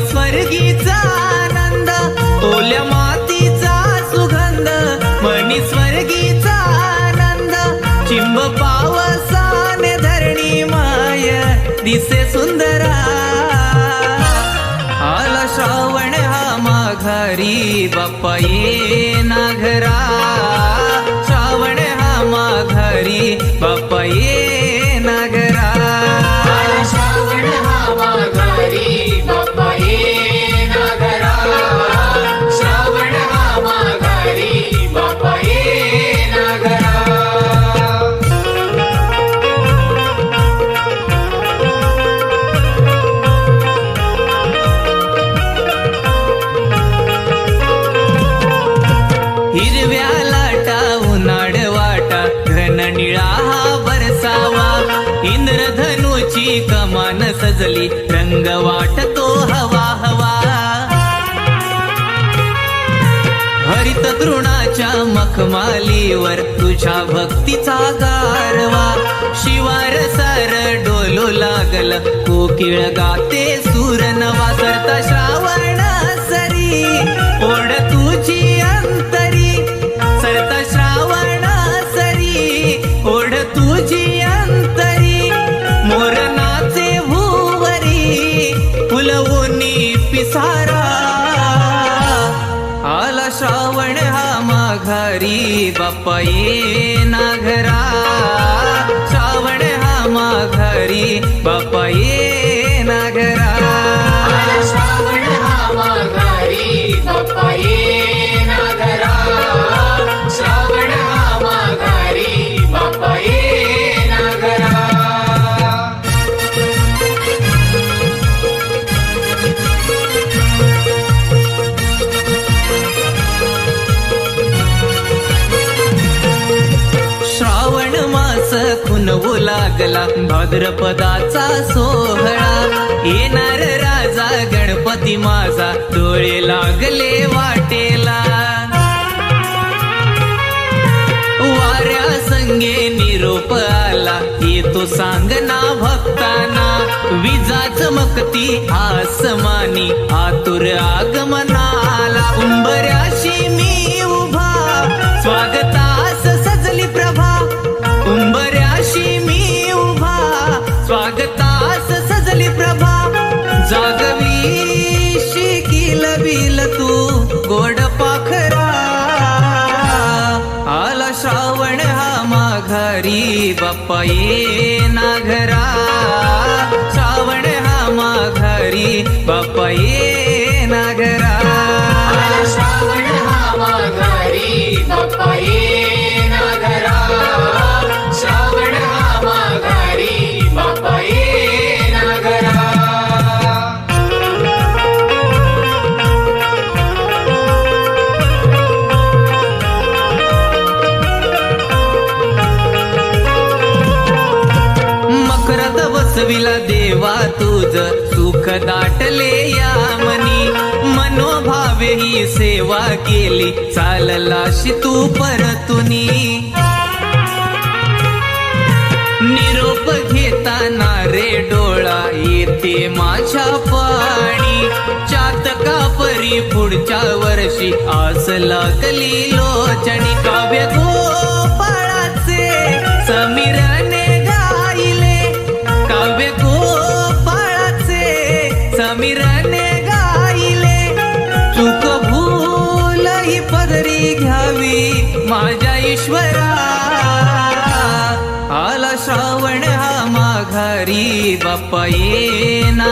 स्वर्गीचा आनंद ओल्या मातीचा सुगंध. मनी स्वर्गीचा आनंद चिंब पावसाने धरणी माय दिसे सुंदरा. आला श्रावण हा माघारी बाप्पा ये ना इंद्रधनुची कमान सजली रंग वाटतो हवा हवा. हरित द्रोणाच्या मखमालीवर तुझ्या भक्तीचा गारवा. शिवार सार डोलू लागल कोकिळ गाते सूर नवा श्रावण हा माघारी बाप्पा ये ना घरा श्रावण हा माघारी मास हो लागला भाद्रपदाचा सोहळा. येणार राजा गणपती माझा डोळे लागले वाटेला. वाऱ्या संगे निरोप आला येतो सांगना भक्ताना. विजा चमकती आसमानी आतुर आगमन माघारी बाप्पा ये ना घरा श्रावण हा माघारी बाप्पा ये मकरद देवा तुझ. सुख दाटले या मनी. मनोभावे ही सेवा केली. चाललाशी तू परतुनी. निरोप घेताना रे डोळा येते माझ्या पाणी. चातका परी पुढच्या वर्षी आस लागली पदरी घ्यावी माझ्या ईश्वरा. आला श्रावण हा माघारी बाप्पा ये ना